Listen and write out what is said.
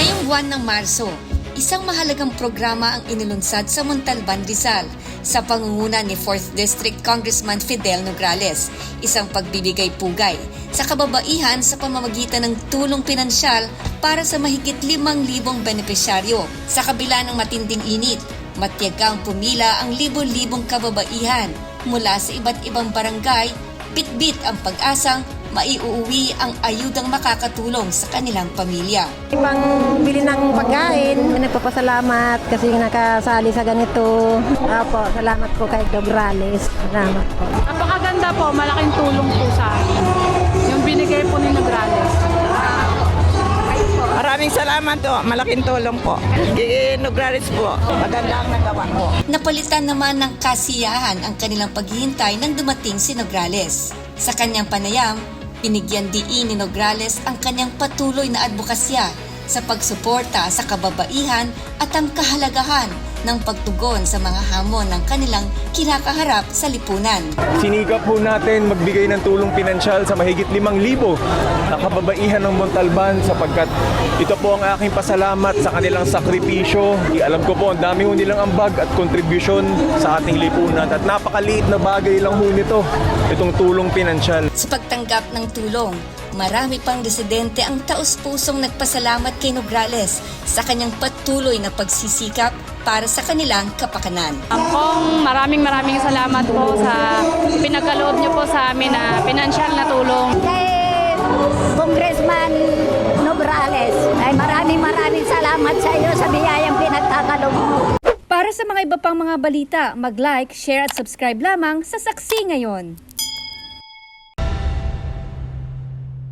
Ngayong buwan ng Marso, isang mahalagang programa ang inilunsad sa Montalban, Rizal sa pangunguna ni 4th District Congressman Fidel Nograles, isang pagbibigay pugay sa kababaihan sa pamamagitan ng tulong pinansyal para sa mahigit 5,000 benepisyaryo. Sa kabila ng matinding init, matyagang pumila ang libo-libong kababaihan mula sa iba't ibang barangay, bitbit ang pag-asang maiuuwi ang ayudang makakatulong sa kanilang pamilya. Ibang bili ng pagkain. Nagpapasalamat kasi nakasali sa ganito. Opo, salamat po kay Dograles. Salamat po. Napakaganda po, malaking tulong po sa akin. Yung binigay po ni Nograles. Maraming salamat po. Malaking tulong po. Ginugraris po. Maganda ang nagawa ko. Napalitan naman ng kasiyahan ang kanilang paghihintay nang dumating si Nograles. Sa kanyang panayam, binigyan diin ni Nograles ang kanyang patuloy na advokasya sa pagsuporta sa kababaihan at ang kahalagahan ng pagtugon sa mga hamon ng kanilang kinakaharap sa lipunan. Sinikap po natin magbigay ng tulong pinansyal sa mahigit 5,000 na kababaihan ng Montalban sapagkat ito po ang aking pasalamat sa kanilang sakripisyo. Alam ko po, ang dami ho nilang ambag at kontribusyon sa ating lipunan at napakaliit na bagay lang ho nito, itong tulong pinansyal. Sa pagtanggap ng tulong, marami pang residente ang taus-pusong nagpasalamat kay Nograles sa kanyang patuloy na pagsisikap para sa kanilang kapakanan. Kong maraming maraming salamat po sa pinagkaloob niyo po sa amin na pinansyal na tulong. kay Congressman Nograles. Ay maraming maraming salamat sa iyo sa biyayang pinagkakalob mo. Para sa mga iba pang mga balita, mag-like, share at subscribe lamang sa Saksi Ngayon.